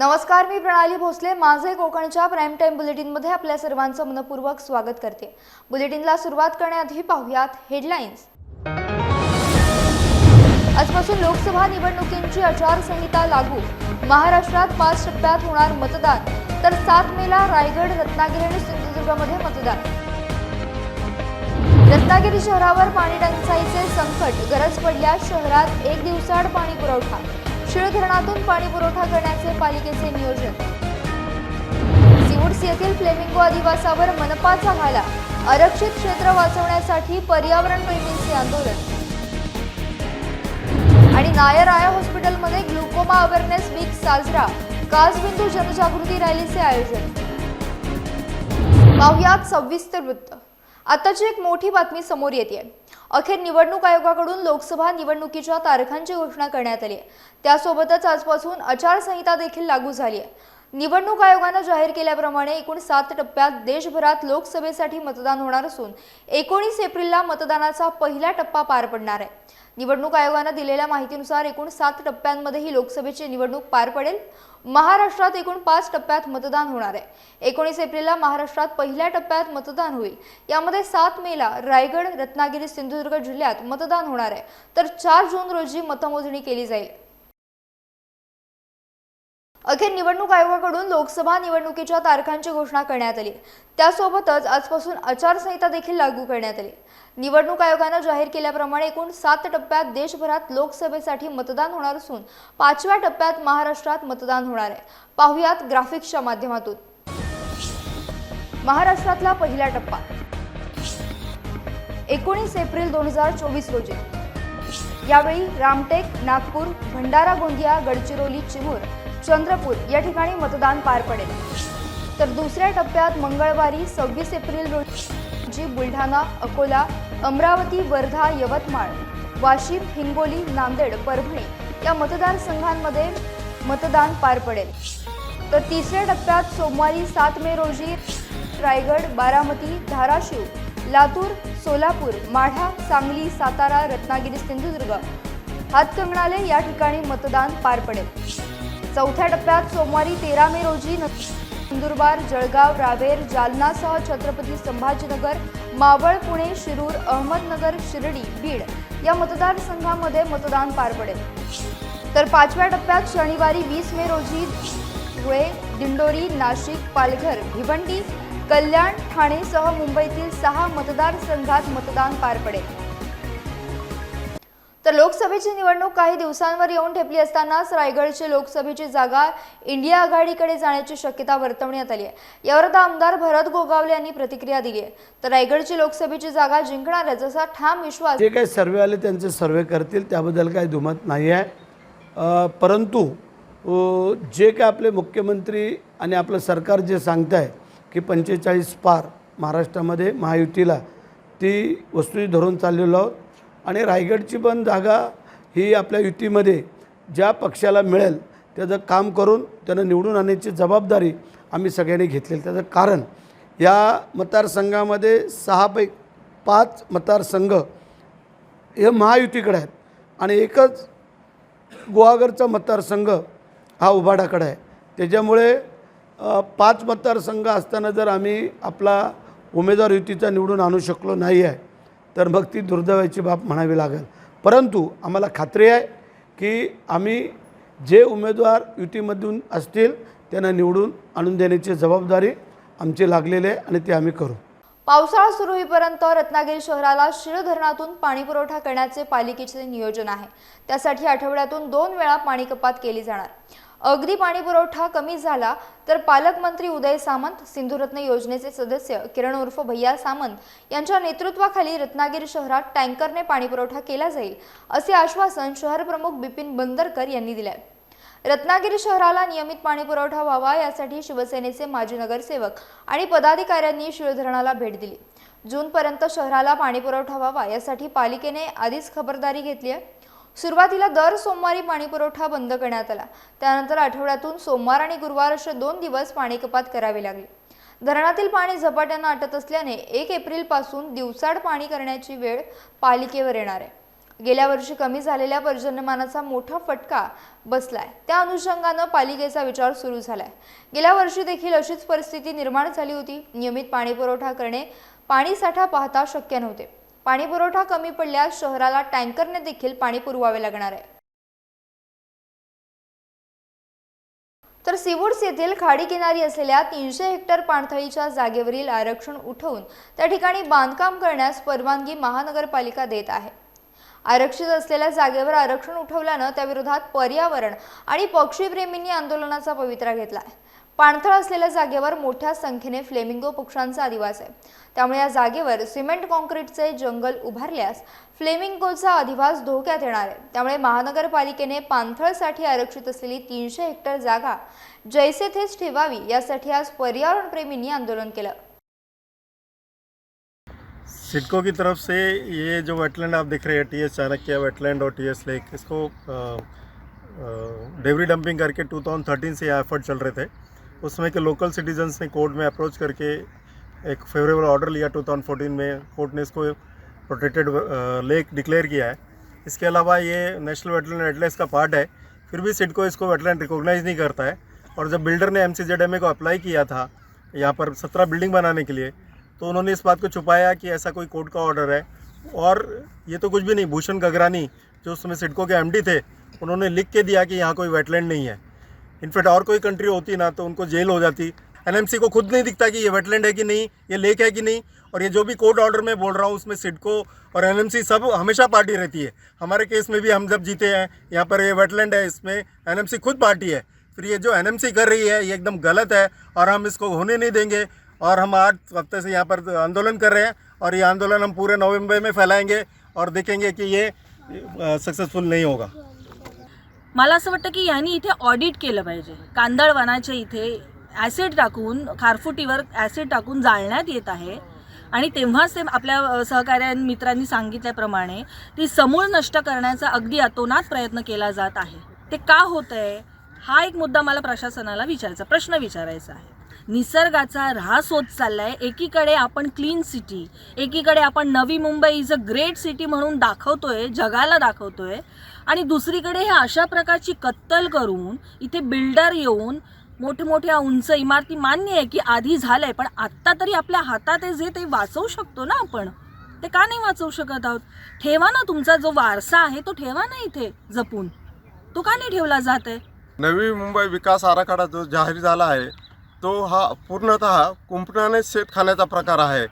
नमस्कार मी प्रणाली भोसले. माझे कोकणच्या प्राईम टाईम बुलेटिनमध्ये आपल्या सर्वांचं मनपूर्वक स्वागत करते. बुलेटिनला सुरुवात करण्याआधी पाहुयात हेडलाईन्स आजपासून लोकसभा निवडणुकींची आचारसंहिता लागू. महाराष्ट्रात पाच टप्प्यात होणार मतदान. तर सात मेला रायगड रत्नागिरी आणि सिंधुदुर्गमध्ये मतदान. रत्नागिरी शहरावर पाणी टंचाईचे संकट. गरज पडल्यास शहरात एक दिवसाआड पाणी पुरवठा. शिळ धरणातून पाणी पुरवठा करण्याचे पालिकेचे नियोजन. सिवुड्स येथील फ्लेमिंगो आदिवासावर मनपाचा घाला आरक्षित क्षेत्र वाचवण्यासाठी पर्यावरण प्रेमींचे आंदोलन. आणि नायर आया हॉस्पिटलमध्ये ग्लुकोमा अवेअरनेस वीक साजरा. कासबिंदू जनजागृती रॅलीचे आयोजन. पाहुयात सविस्तर वृत्त. आताची एक मोठी बातमी समोर येते अखेर निवडणूक आयोगाकडून लोकसभा निवडणुकीच्या तारखांची घोषणा करण्यात आली आहे. त्यासोबतच आजपासून आचारसंहिता देखील लागू झाली आहे. निवडणूक आयोगानं जाहीर केल्याप्रमाणे एकूण सात टप्प्यात देशभरात लोकसभेसाठी मतदान होणार असून एकोणीस एप्रिलला मतदानाचा पहिला टप्पा पार पडणार आहे. निवडणूक आयोगानं दिलेल्या माहितीनुसार एकूण सात टप्प्यांमध्ये ही लोकसभेची निवडणूक पार पडेल. महाराष्ट्रात एकूण पाच टप्प्यात मतदान होणार आहे. एकोणीस एप्रिलला महाराष्ट्रात पहिल्या टप्प्यात मतदान होईल. यामध्ये सात मेला रायगड रत्नागिरी सिंधुदुर्ग जिल्ह्यात मतदान होणार आहे. तर चार जून रोजी मतमोजणी केली जाईल. अखेर निवडणूक आयोगाकडून लोकसभा निवडणुकीच्या तारखांची घोषणा करण्यात आली. त्यासोबतच आजपासून आचारसंहिता देखील लागू करण्यात आली. निवडणूक आयोगानं जाहीर केल्याप्रमाणे एकूण सात टप्प्यात देशभरात लोकसभेसाठी मतदान होणार असून पाचव्या टप्प्यात महाराष्ट्रात मतदान होणार आहे. पाहुयात ग्राफिक्सच्या माध्यमातून. महाराष्ट्रातला पहिला टप्पा. एकोणीस एप्रिल दोन हजार चोवीस रोजी. यावेळी रामटेक नागपूर भंडारा गोंदिया गडचिरोली चिमूर चंद्रपूर या ठिकाणी मतदान पार पडेल. तर दुसऱ्या टप्प्यात मंगळवारी सव्वीस एप्रिल रोजी बुलढाणा अकोला अमरावती वर्धा यवतमाळ वाशिम हिंगोली नांदेड परभणी या मतदारसंघांमध्ये मतदान पार पडेल. तर तिसऱ्या टप्प्यात सोमवारी सात मे रोजी रायगड बारामती धाराशिव लातूर सोलापूर माढा सांगली सातारा रत्नागिरी सिंधुदुर्ग हातकंगणाले या ठिकाणी मतदान पार पडेल. चौथ्या टप्प्यात सोमवारी तेरा मे रोजी नंदुरबार जळगाव रावेर जालनासह छत्रपती संभाजीनगर मावळ पुणे शिरूर अहमदनगर शिर्डी बीड या मतदारसंघामध्ये मतदान पार पडेल. तर पाचव्या टप्प्यात शनिवारी वीस मे रोजी धुळे दिंडोरी नाशिक पालघर भिवंडी कल्याण ठाणेसह मुंबईतील सहा मतदारसंघात मतदान पार पडेल. तर लोकसभेची निवडणूक काही दिवसांवर येऊन ठेपली असतानाच रायगडची लोकसभेची जागा इंडिया आघाडीकडे जाण्याची शक्यता वर्तवण्यात आली आहे. यावर आता आमदार भरत गोगावले यांनी प्रतिक्रिया दिली आहे. तर रायगडची लोकसभेची जागा जिंकणार आहे जसा ठाम विश्वास जे काही सर्वे आले त्यांचे सर्वे करतील त्याबद्दल काही दुमत नाही आहे. परंतु जे काय आपले मुख्यमंत्री आणि आपलं सरकार जे सांगत आहे की पंचेचाळीस पार महाराष्ट्रामध्ये महायुतीला ती वस्तू धरून चाललेलो आहोत. आणि रायगडची पण जागा ही आपल्या युतीमध्ये ज्या पक्षाला मिळेल त्याचं काम करून त्यांना निवडून आणण्याची जबाबदारी आम्ही सगळ्यांनी घेतलेली. त्याचं कारण या मतदारसंघामध्ये सहापैकी पाच मतदारसंघ हे महायुतीकडे आहेत आणि एकच गुहागरचा मतदारसंघ हा उभाडाकडे आहे. त्याच्यामुळे पाच मतदारसंघ असताना जर आम्ही आपला उमेदवार युतीचा निवडून आणू शकलो नाही आहे तर मग ती दुर्दैवाची बाब म्हणावी लागेल. परंतु आम्हाला खात्री आहे की आम्ही जे उमेदवार युतीमधून असतील त्यांना निवडून आणून देण्याची जबाबदारी आमची लागलेली आहे आणि ते आम्ही करू. पावसाळा सुरू होईपर्यंत रत्नागिरी शहराला शिळ धरणातून पाणी पुरवठा करण्याचे पालिकेचे नियोजन आहे. त्यासाठी आठवड्यातून दोन वेळा पाणी कपात केली जाणार. अगदी पाणी पुरवठा कमी झाला तर पालकमंत्री उदय सामंत सिंधुरत्न योजनेचे सदस्य किरण उर्फ भैया सामंत यांच्या नेतृत्वाखाली रत्नागिरी शहरात टँकरने पाणी पुरवठा केला जाईल असे आश्वासन शहर प्रमुख बिपिन बंदरकर यांनी दिले. आहे रत्नागिरी शहराला नियमित पाणी पुरवठा व्हावा यासाठी शिवसेनेचे माजी नगरसेवक आणि पदाधिकाऱ्यांनी शिळधरणाला भेट दिली. जूनपर्यंत शहराला पाणी पुरवठा व्हावा यासाठी पालिकेने आधीच खबरदारी घेतली आहे. सुरुवातीला दर सोमवारी पाणी पुरवठा बंद करण्यात आला. त्यानंतर आठवड्यातून सोमवार आणि गुरुवार असे दोन दिवस पाणी कपात करावी लागली. धरणातील पाणी झपाट्यानं आटत असल्याने एक एप्रिलपासून दिवसाड पाणी करण्याची वेळ पालिकेवर येणार आहे. गेल्या वर्षी कमी झालेल्या पर्जन्यमानाचा मोठा फटका बसलाय. त्या अनुषंगानं पालिकेचा विचार सुरू झालाय. गेल्या वर्षी देखील अशीच परिस्थिती निर्माण झाली होती. नियमित पाणी पुरवठा करणे पाणीसाठा पाहता शक्य नव्हते. पाणी पुरवठा कमी पडल्यास शहराला टँकरने देखील पाणी पुरवावे लागणार आहे. तर सिवुड्स येथील खाडी किनारी असलेल्या तीनशे हेक्टर पाणथळीच्या जागेवरील आरक्षण उठवून त्या ठिकाणी बांधकाम करण्यास परवानगी महानगरपालिका देत आहे. आरक्षित असलेल्या जागेवर आरक्षण उठवल्यानं त्याविरोधात पर्यावरण आणि पक्षीप्रेमींनी आंदोलनाचा पवित्रा घेतला आहे. पाणथळ असलेल्या जागेवर मोठ्या संख्येने फ्लेमिंगो पक्ष्यांचा अधिवास आहे. त्यामुळे या जागेवर सिमेंट कॉन्क्रीटचे जंगल उभारल्यास फ्लेमिंगोचा अधिवास धोक्यात येणार आहे. त्यामुळे महानगरपालिकेने पाणथळसाठी आरक्षित असलेली तीनशे हेक्टर जागा जैसे थेच ठेवावी यासाठी आज पर्यावरणप्रेमींनी आंदोलन केलं. सिडको की तरफ से ये जो वेटलैंड आप देख रहे हैं टी एस चाणक्य वेटलैंड और टी एस लेक इसको डेवरी डंपिंग करके 2013 से ये एफर्ट चल रहे थे। उसमें के लोकल सिटीजन्स ने कोर्ट में अप्रोच करके एक फेवरेबल ऑर्डर लिया 2014 में। कोर्ट ने इसको प्रोटेक्टेड लेक डिक्लेयर किया है। इसके अलावा ये नेशनल वेटलैंड एटलेस का पार्ट है। फिर भी सिडको इसको वेटलैंड रिकॉग्नाइज नहीं करता है। और जब बिल्डर ने एम को अप्लाई किया था यहाँ पर सत्रह बिल्डिंग बनाने के लिए तो उन्होंने इस बात को छुपाया कि ऐसा कोई कोर्ट का ऑर्डर है। और ये तो कुछ भी नहीं, भूषण गगरानी, जो उस समय सिडको के एमडी थे, उन्होंने लिख के दिया कि यहाँ कोई वेटलैंड नहीं है। इनफैक्ट और कोई कंट्री होती ना तो उनको जेल हो जाती। एनएमसी को खुद नहीं दिखता कि ये वेटलैंड है कि नहीं, ये लेक है कि नहीं, और ये जो भी कोर्ट ऑर्डर में बोल रहा हूँ, उसमें सिडको और एनएमसी सब हमेशा पार्टी रहती है। हमारे केस में भी हम जब जीते हैं, यहाँ पर ये वेटलैंड है, इसमें एनएमसी खुद पार्टी है। फिर ये जो एनएमसी कर रही है, ये एकदम गलत है, और हम इसको होने नहीं देंगे, और हम आठ हफ़्ते से यहाँ पर आंदोलन कर रहे हैं, और ये आंदोलन हम पूरे नवंबर में फैलाएँगे, और देखेंगे कि ये सक्सेसफुल नहीं होगा। मला असं वाटतं की यांनी इथे ऑडिट केलं पाहिजे. कांदळवनाच्या इथे ॲसिड टाकून खारफुटीवर ॲसिड टाकून जाळण्यात येत आहे. आणि तेव्हाच ते आपल्या अ, सहकार्या मित्रांनी सांगितल्याप्रमाणे ती समूळ नष्ट करण्याचा अगदी अतोनात प्रयत्न केला जात आहे. ते का होत आहे हा एक मुद्दा मला प्रशासनाला विचारायचा प्रश्न विचारायचा आहे. निसर्गाचा ऱ्हास होत चाललाय. एकीकडे आपण क्लीन सिटी एकीकडे आपण Navi Mumbai is a great city म्हणून दाखवतोय जगाला दाखवतोय. आणि दुसरीकडे हे अशा प्रकारची कत्तल करून इथे बिल्डर येऊन मोठमोठ्या उंच इमारती मान्य आहे की आधी झालंय पण आत्ता तरी आपल्या हातात जे ते वाचवू शकतो ना आपण. ते का नाही वाचवू शकत आहोत? ठेवा ना तुमचा जो वारसा आहे तो ठेवा ना इथे जपून. तो का नाही ठेवला जात आहे? नवी मुंबई विकास आराखडा जो जाहीर झाला आहे तो हा पूर्णतः कुंपणाने सेट खाण्याचा प्रकार आहे.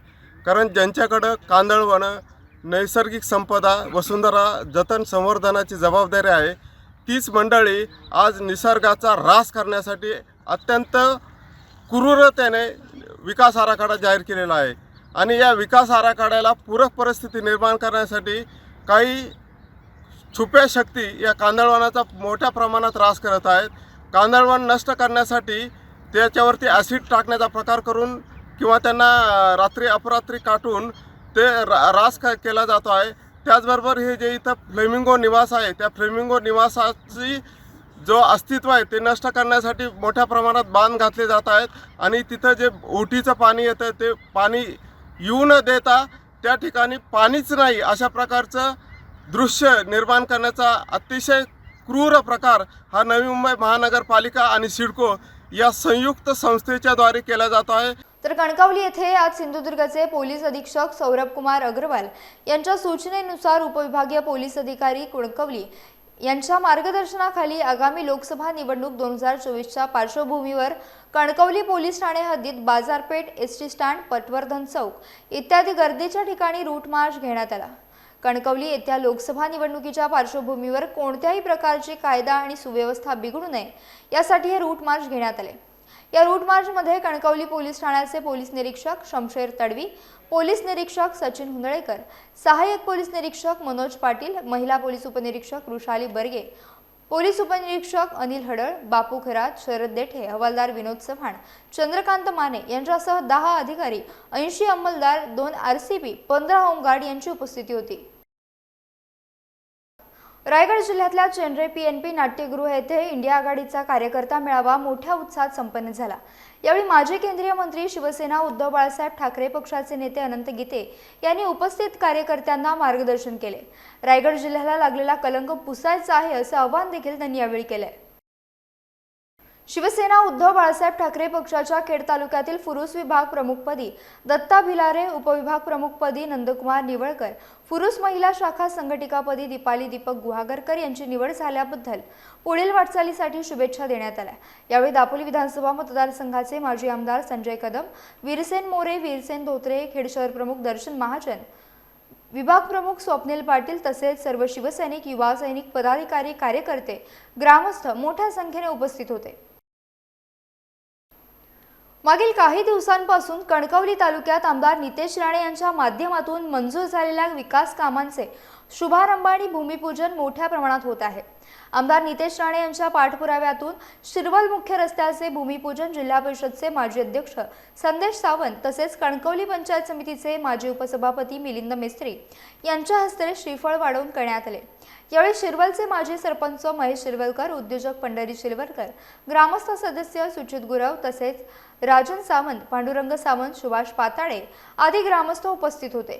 कारण ज्यांच्याकडं कांदळवनं नैसर्गिक संपदा वसुंधरा जतन संवर्धनाची जबाबदारी आहे. तीच मंडळी आज निसर्गाचा ऱ्हास करण्यासाठी अत्यंत क्रूरतेने विकास आराखडा जाहीर केलेला आहे. आणि या विकास आराखड्याला पूरक परिस्थिती निर्माण करण्यासाठी काही छुप्या शक्ती या कांदळवनाचा मोठ्या प्रमाणात ऱ्हास करत आहेत. कांदळवन नष्ट करण्यासाठी त्याच्यावरती ॲसिड टाकण्याचा प्रकार करून किंवा त्यांना रात्री अपरात्री काटून ते रा ऱ्हास क केला जातो आहे. त्याचबरोबर हे जे इथं फ्लेमिंगो निवास आहे त्या फ्लेमिंगो निवासाची जो अस्तित्व आहे ते नष्ट करण्यासाठी मोठ्या प्रमाणात बांध घातले जात आहेत. आणि तिथं जे ओटीचं पाणी येतं ते पाणी येऊ न देता त्या ठिकाणी पाणीच नाही अशा प्रकारचं दृश्य निर्माण करण्याचा अतिशय क्रूर प्रकार हा नवी मुंबई महानगरपालिका आणि सिडको या संयुक्त संस्थेच्या द्वारे केला जात आहे. तर कणकवली येथे आज सिंधुदुर्गचे पोलीस अधीक्षक सौरभ कुमार अग्रवाल यांच्या सूचनेनुसार उपविभागीय पोलीस अधिकारी कणकवली यांच्या मार्गदर्शनाखाली आगामी लोकसभा निवडणूक दोन हजार चोवीसच्या पार्श्वभूमीवर कणकवली पोलीस ठाणे हद्दीत बाजारपेठ S T stand Patwardhan Chowk इत्यादी गर्दीच्या ठिकाणी रूट मार्च घेण्यात आला. कणकवली येत्या लोकसभा निवडणुकीच्या पार्श्वभूमीवर कोणत्याही प्रकारची कायदा आणि सुव्यवस्था बिघडू नये यासाठी हे रूट मार्च घेण्यात आले. या रूट मार्चमध्ये कणकवली पोलीस ठाण्याचे पोलीस निरीक्षक शमशेर तडवी पोलीस निरीक्षक सचिन हुंदळेकर सहाय्यक पोलीस निरीक्षक मनोज पाटील महिला पोलीस उपनिरीक्षक वृषाली बर्गे पोलीस उपनिरीक्षक अनिल हडळ बापू खरात शरद देठे हवालदार विनोद चव्हाण चंद्रकांत माने यांच्यासह दहा अधिकारी ऐंशी अंमलदार दोन आर सी पी पंधरा होमगार्ड यांची उपस्थिती होती. रायगड जिल्ह्यातल्या चेंद्रय पी एन पी नाट्यगृह येथे इंडिया आघाडीचा कार्यकर्ता मेळावा मोठ्या उत्साहात संपन्न झाला. यावेळी माजी केंद्रीय मंत्री शिवसेना उद्धव बाळासाहेब ठाकरे पक्षाचे नेते अनंत गीते यांनी उपस्थित कार्यकर्त्यांना मार्गदर्शन केले. रायगड जिल्ह्याला लागलेला कलंक पुसायचा आहे असं आवाहन देखील त्यांनी यावेळी केलंय शिवसेना उद्धव बाळासाहेब ठाकरे पक्षाच्या खेड तालुक्यातील फुरुस विभाग प्रमुखपदी दत्ता भिलारे उपविभाग प्रमुखपदी नंदकुमार निवळकर फुरुस महिला शाखा संघटिकापदी दीपाली दीपक गुहागरकर यांची निवड झाल्याबद्दल पुढील वाटचालीसाठी शुभेच्छा देण्यात आल्या. यावेळी दापोली विधानसभा मतदारसंघाचे माजी आमदार संजय कदम वीरसेन मोरे वीरसेन धोत्रे खेड शहर प्रमुख दर्शन महाजन विभाग प्रमुख स्वप्नील पाटील तसेच सर्व शिवसैनिक युवा सैनिक पदाधिकारी कार्यकर्ते ग्रामस्थ मोठ्या संख्येने उपस्थित होते. मागील काही दिवसांपासून कणकवली तालुक्यात आमदार नितेश राणे यांच्या माध्यमातून मंजूर झालेल्या विकास कामांचे शुभारंभ आणि भूमिपूजन मोठ्या प्रमाणात होत आहे. आमदार नितेश राणे यांच्या पाठपुराव्यातून शिरवल मुख्य रस्त्याचे भूमिपूजन जिल्हा परिषदचे माजी अध्यक्ष संदेश सावंत तसेच कणकवली पंचायत समितीचे माजी उपसभापती मिलिंद मेस्त्री यांच्या हस्ते श्रीफळ वाढवून करण्यात आले. यावेळी शिरवलचे माजी सरपंच महेश शिरवलकर उद्योजक पंढरी शिरवलकर ग्रामस्थ सदस्य सुचित गुरव तसेच राजन सावंत पांडुरंग सावंत सुभाष पाताळे आदी ग्रामस्थ उपस्थित होते.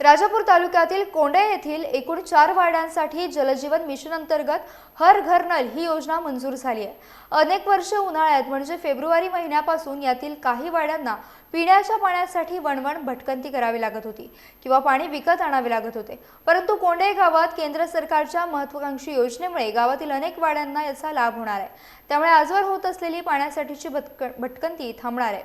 राजापूर तालुक्यातील कोंडे येथील एकूण चार वाड्यांसाठी जलजीवन मिशन अंतर्गत हर घर नल ही योजना मंजूर झाली आहे. अनेक वर्ष उन्हाळ्यात म्हणजे फेब्रुवारी महिन्यापासून यातील काही वाड्यांना पिण्याच्या पाण्यासाठी वणवण भटकंती करावी लागत होती किंवा पाणी विकत आणावे लागत होते. परंतु कोंडे गावात केंद्र सरकारच्या महत्वाकांक्षी योजनेमुळे गावातील अनेक वाड्यांना याचा लाभ होणार आहे. त्यामुळे आजवर होत असलेली पाण्यासाठीची भटक भटकंती थांबणार आहे.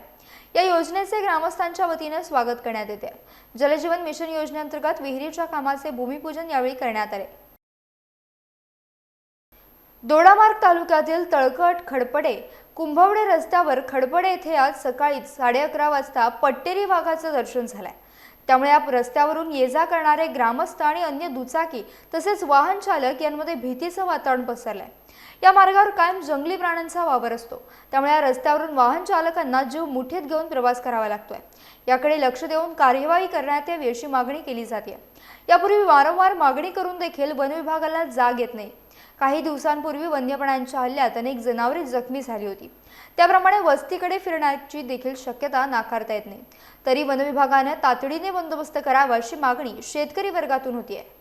या योजनेचे ग्रामस्थांच्या वतीने स्वागत करण्यात येते. जलजीवन मिशन योजनेअंतर्गत विहिरीच्या कामाचे भूमिपूजन यावेळी करण्यात आले. दोडामार्ग तालुक्यातील तळकट खडपडे कुंभवडे रस्त्यावर खडपडे येथे आज सकाळी साडे अकरा वाजता पट्टेरी वाघाचं दर्शन झालंय. त्यामुळे या रस्त्यावरून ये जा करणारे ग्रामस्थ आणि अन्य दुचाकी तसेच वाहन चालक यांमध्ये भीतीचं वातावरण पसरलंय. या मार्गावर कायम जंगली प्राण्यांचा वावर असतो. त्यामुळे या रस्त्यावरून वाहन चालकांना जीव मुठीत घेऊन प्रवास करावा लागतोय. याकडे लक्ष देऊन कार्यवाही करण्यात यावी अशी मागणी केली जाते यापूर्वी वारंवार मागणी करून देखील वन विभागाला जाग येत नाही. काही दिवसांपूर्वी वन्यप्राण्यांच्या हल्ल्यात अनेक जनावरे जखमी झाली होती. त्याप्रमाणे वस्तीकडे फिरण्याची देखील शक्यता नाकारता येत नाही. तरी वनविभागानं तातडीने बंदोबस्त करावा अशी मागणी शेतकरी वर्गातून होती आहे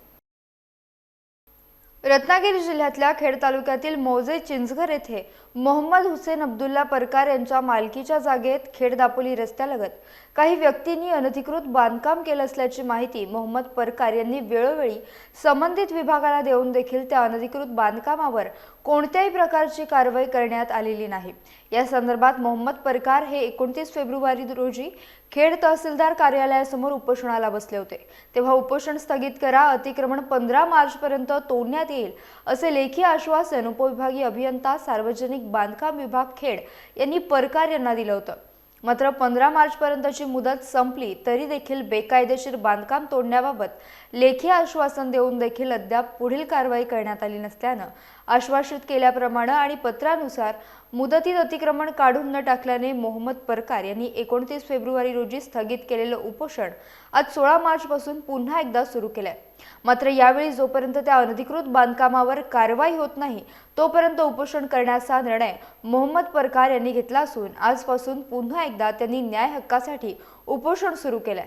रत्नागिरी जिल्ह्यातल्या खेड तालुक्यातील मौजे चिंचघर येथे मोहम्मद हुसेन अब्दुल्ला परकार यांच्या मालकीच्या जागेत खेड दापोली रस्त्यालगत काही व्यक्तींनी अनधिकृत बांधकाम केलं असल्याची माहिती मोहम्मद परकार यांनी वेळोवेळी संबंधित विभागाला देऊन देखील त्या अनधिकृत बांधकामावर कोणत्याही प्रकारची कारवाई करण्यात आलेली नाही. या संदर्भात मोहम्मद परकार हे एकोणतीस फेब्रुवारी रोजी खेड तहसीलदार कार्यालयासमोर उपोषणाला बसले होते. तेव्हा उपोषण स्थगित करा अतिक्रमण पंधरा मार्चपर्यंत तोडण्यात येईल असे लेखी आश्वासन उपविभागीय अभियंता सार्वजनिक बांधकाम विभाग खेड यांनी परकार यांना दिलं होतं. मात्र पंधरा मार्चपर्यंतची मुदत संपली तरी देखील बेकायदेशीर बांधकाम तोडण्याबाबत लेखी आश्वासन देऊन देखील अद्याप पुढील कारवाई करण्यात आली नसल्यानं आश्वासित केल्याप्रमाणे आणि पत्रानुसार मुदतीत अतिक्रमण काढून न टाकल्याने मोहम्मद परकार यांनी एकोणतीस फेब्रुवारी रोजी स्थगित केलेलं उपोषण आज सोळा मार्चपासून पुन्हा एकदा सुरू केलंय. मात्र यावेळी जोपर्यंत त्या अनधिकृत बांधकामावर कारवाई होत नाही तोपर्यंत उपोषण करण्याचा निर्णय मोहम्मद परकार यांनी घेतला असून आजपासून पुन्हा एकदा त्यांनी न्याय हक्कासाठी उपोषण सुरू केलंय.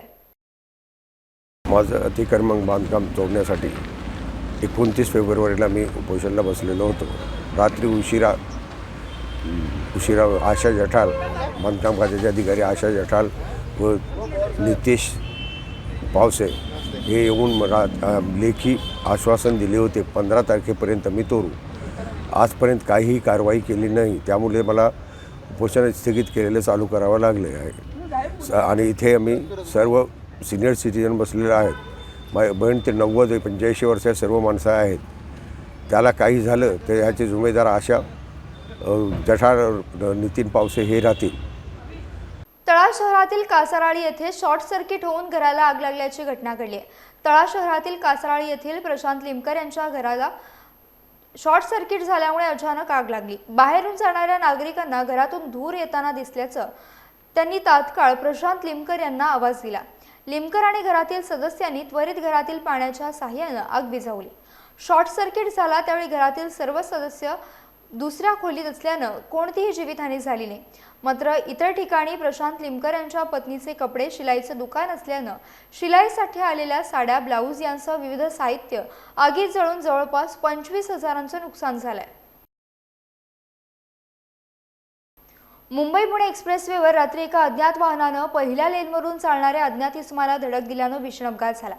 माझं अतिक्रमण बांधकाम तोडण्यासाठी एकोणतीस फेब्रुवारीला मी उपोषणला बसलेलो होतो. रात्री उशिरा उशिरा आशा जठाल बांधकाम खात्याचे अधिकारी आशा जठाल व नितेश पावसे हे येऊन मला लेखी आश्वासन दिले होते. पंधरा तारखेपर्यंत मी तोरू आजपर्यंत काहीही कारवाई केली नाही. त्यामुळे मला उपोषण स्थगित केलेलं चालू करावं लागले आहे. स- आणि इथे आम्ही सर्व सिनियर सिटीजन बसलेले आहेत. मा बहीण ते नव्वद पंच्याऐंशी वर्षात सर्व माणसं आहेत. त्याला काही झालं तर ह्याचे जुमेदार अशा जठार नितीन पावसे हे राहतील. तळा शहरातील कासाराळी येथे शॉर्ट सर्किट होऊन घराला आग लागल्याची घटना घडली आहे. तळा शहरातील कासाराळी येथील प्रशांत लिमकर यांच्या घराला शॉर्ट सर्किट झाल्यामुळे अचानक आग लागली. बाहेरून जाणाऱ्या नागरिकांना घरातून धूर येताना दिसल्याचं त्यांनी तात्काळ प्रशांत लिमकर यांना आवाज दिला. लिमकर आणि घरातील सदस्यांनी त्वरित घरातील पाण्याच्या साह्यानं आग विझवली. शॉर्ट सर्किट झाला त्यावेळी घरातील सर्व सदस्य दुसऱ्या खोलीत असल्यानं कोणतीही जीवितहानी झाली नाही. मात्र इतर ठिकाणी प्रशांत लिमकर यांच्या पत्नीचे कपडे शिलाईचं दुकान असल्यानं शिलाईसाठी आलेल्या साड्या ब्लाऊज यांसह विविध साहित्य आगीत जळून जवळपास पंचवीस हजारांचं नुकसान झालंय. मुंबई पुणे एक्सप्रेसवेवर रात्री एका अज्ञात वाहनानं पहिल्या लेनवरून चालणाऱ्या अज्ञात इसमाला धडक दिल्यानं भीषण अपघात झाला.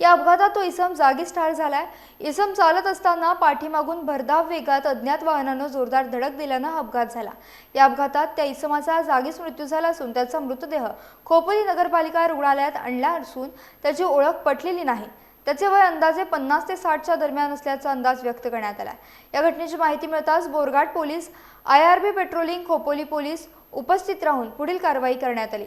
या अपघातात तो इसम जागीच ठार झालाय. इसम चालत असताना पाठीमागून भरधाव वेगात अज्ञात वाहनानं जोरदार धडक दिल्यानं हा अपघात झाला. या अपघातात त्या इसमाचा जागीच मृत्यू झाला असून त्याचा मृतदेह खोपोली नगरपालिका रुग्णालयात आणला असून त्याची ओळख पटलेली नाही. त्याचे वय अंदाजे पन्नास ते साठच्या दरम्यान असल्याचा अंदाज व्यक्त करण्यात आला या घटनेची माहिती मिळताच Borghat police I R B patrolling Khopoli police उपस्थित राहून पुढील कारवाई करण्यात आली.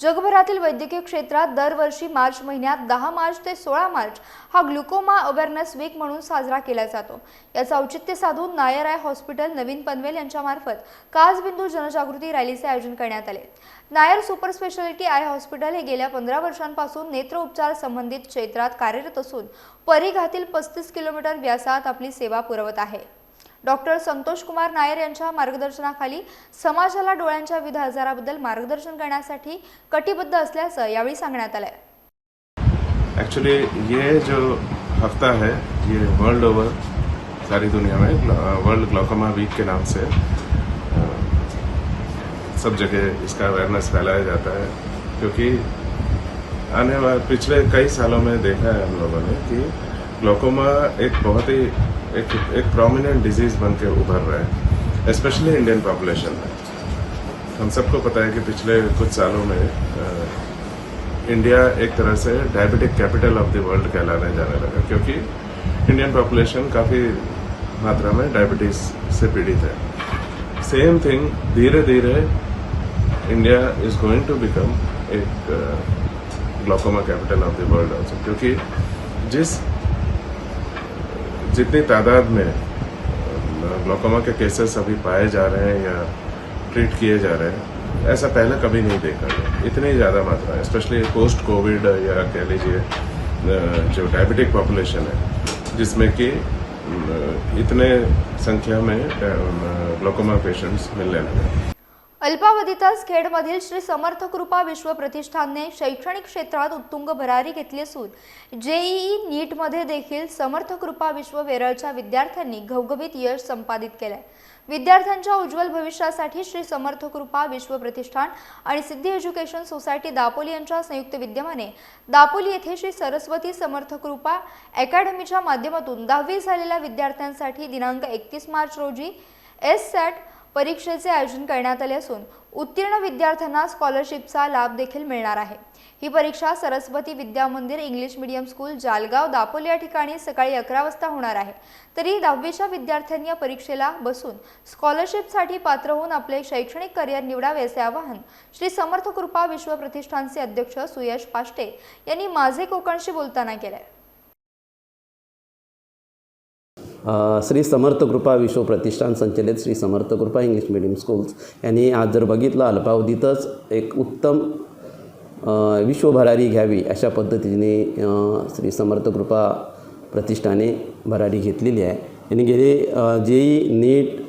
जगभरातील वैद्यकीय क्षेत्रात दरवर्षी मार्च महिन्यात दहा मार्च ते सोळा मार्च हा ग्लुकोमा अवेअरनेस वीक म्हणून साजरा केला जातो. याचं औचित्य साधून नायर आय हॉस्पिटल नवीन पनवेल यांच्यामार्फत काजबिंदू जनजागृती रॅलीचे आयोजन करण्यात आले. Nair super speciality eye hospital हे गेल्या पंधरा वर्षांपासून नेत्र उपचार संबंधित क्षेत्रात कार्यरत असून परिघातील पस्तीस किलोमीटर व्यासात आपली सेवा पुरवत आहे. डॉक्टर संतोष कुमार नायर यांच्या मार्गदर्शनाखाली समाजाला डोळ्यांच्या विविध आजाराबद्दल मार्गदर्शन करण्यासाठी कटिबद्ध असल्याचं यावेळी सांगण्यात आलंय. एक्चुअली ये जो हफ्ता है ये वर्ल्ड ओवर सारी दुनिया में वर्ल्ड ग्लोकोमा वीक के नाम से सब जगह इसका अवेयरनेस फैलाया जाता है क्योंकि आने वाले पिछले कई सालों में देखा है हम लोगों ने कि ग्लोकोमा एक बहुत ही एक एक प्रोमिनेंट डिज़ीज़ बन के उभर रहा है स्पेशली इंडियन पॉपुलेशन में। हम सबको पता है कि पिछले कुछ सालों में अ, इंडिया एक तरह से diabetic capital of the world कहलाने जाने लगा क्योंकि इंडियन पॉपुलेशन काफ़ी मात्रा में डायबिटीज़ से पीड़ित है। सेम थिंग धीरे धीरे India is going to become एक glaucoma capital of the world also क्योंकि जिस जितनी तादाद में ग्लोकोमा के केसेस अभी पाए जा रहे हैं या ट्रीट किए जा रहे हैं, ऐसा पहले कभी नहीं देखा गया। इतनी ज़्यादा मात्रा स्पेशली पोस्ट कोविड या कह लीजिए जो डायबिटिक पॉपुलेशन है, जिसमें कि इतने संख्या में ग्लोकोमा पेशेंट्स मिलने लगे। अल्पावधीतच खेडमधील श्री समर्थ कृपा विश्व प्रतिष्ठानने शैक्षणिक क्षेत्रात उत्तुंग भरारी घेतली असून जेईई नीटमध्ये देखील समर्थ कृपा विश्व वेरळच्या विद्यार्थ्यांनी घवघवीत यश संपादित केलंय. विद्यार्थ्यांच्या उज्ज्वल भविष्यासाठी श्री समर्थ कृपा विश्व प्रतिष्ठान आणि सिद्धी एज्युकेशन सोसायटी दापोली यांच्या संयुक्त विद्यमाने दापोली येथे श्री सरस्वती समर्थ कृपा अकॅडमीच्या माध्यमातून दहावी झालेल्या विद्यार्थ्यांसाठी दिनांक एकतीस मार्च रोजी एस सॅट परीक्षेचे आयोजन करण्यात आले असून उत्तीर्ण विद्यार्थ्यांना स्कॉलरशिपचा लाभ देखील मिळणार आहे. ही परीक्षा Saraswati Vidya Mandir English medium school Jalgaon Dapoli या ठिकाणी सकाळी अकरा वाजता होणार आहे. तरी दहावीच्या विद्यार्थ्यांनी या परीक्षेला बसून स्कॉलरशिपसाठी पात्र होऊन आपले शैक्षणिक करिअर निवडावे असे आवाहन श्री समर्थ कृपा विश्व प्रतिष्ठानचे अध्यक्ष सुयश पाष्टे यांनी माझे कोकणशी बोलताना केलंय. श्री समर्थ कृपा विश्व प्रतिष्ठान संचलित श्री समर्थ कृपा इंग्लिश मिडियम स्कूल्स. यांनी आज जर बघितलं अल्पावधीतच एक उत्तम विश्वभरारी घ्यावी अशा पद्धतीने श्री समर्थ कृपा प्रतिष्ठाने भरारी घेतलेली आहे. यांनी गेले JEE NEET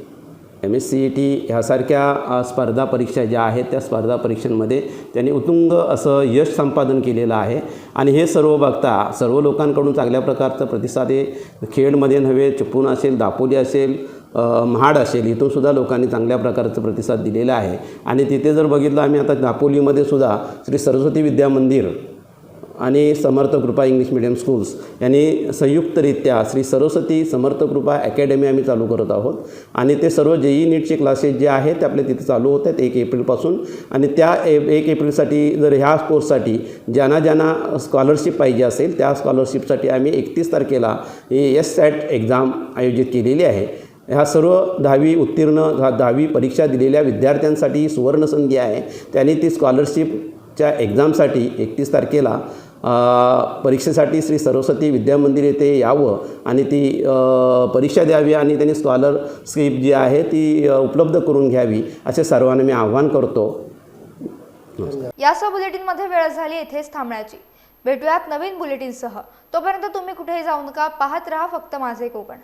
M S C E T ह्यासारख्या स्पर्धा परीक्षा ज्या आहेत त्या स्पर्धा परीक्षांमध्ये त्यांनी उत्तुंग असं यश संपादन केलेलं आहे. आणि हे सर्व बघता सर्व लोकांकडून चांगल्या प्रकारचा प्रतिसाद हे खेडमध्ये नव्हे चिपळूण असेल दापोली असेल महाड असेल इथूनसुद्धा लोकांनी चांगल्या प्रकारचा प्रतिसाद दिलेला आहे. आणि तिथे जर बघितलं आम्ही आता दापोलीमध्ये सुद्धा श्री सरस्वती विद्या मंदिर आणि समर्थ कृपा इंग्लिश मिडियम स्कूल्स यांनी संयुक्तरित्या श्री सरस्वती समर्थ कृपा अकॅडमी आम्ही चालू करत आहोत. आणि ते सर्व जेई नीटचे क्लासेस जे आहेत ते आपले तिथे चालू होत आहेत एक एप्रिलपासून. आणि त्या ए एक एप्रिलसाठी जर ह्या कोर्ससाठी ज्यांना ज्यांना स्कॉलरशिप पाहिजे असेल त्या स्कॉलरशिपसाठी आम्ही एकतीस तारखेला एस सॅट एक्झाम आयोजित केलेली आहे. ह्या सर्व दहावी उत्तीर्ण ह्या दहावी परीक्षा दिलेल्या विद्यार्थ्यांसाठी सुवर्णसंधी आहे. त्यांनी ती स्कॉलरशिपच्या एक्झामसाठी एकतीस तारखेला परीक्षेसाठी श्री सरस्वती विद्यामंदिर येथे यावं आणि ती परीक्षा द्यावी आणि त्यांनी स्कॉलरशिप जी आहे ती उपलब्ध करून घ्यावी असे सर्वांना मी आव्हान करतो. यासह बुलेटिनमध्ये वेळ झाली येथेच थांबण्याची. भेटूयात नवीन बुलेटिनसह तोपर्यंत तुम्ही कुठेही जाऊ नका पाहत राहा फक्त माझे कोकण.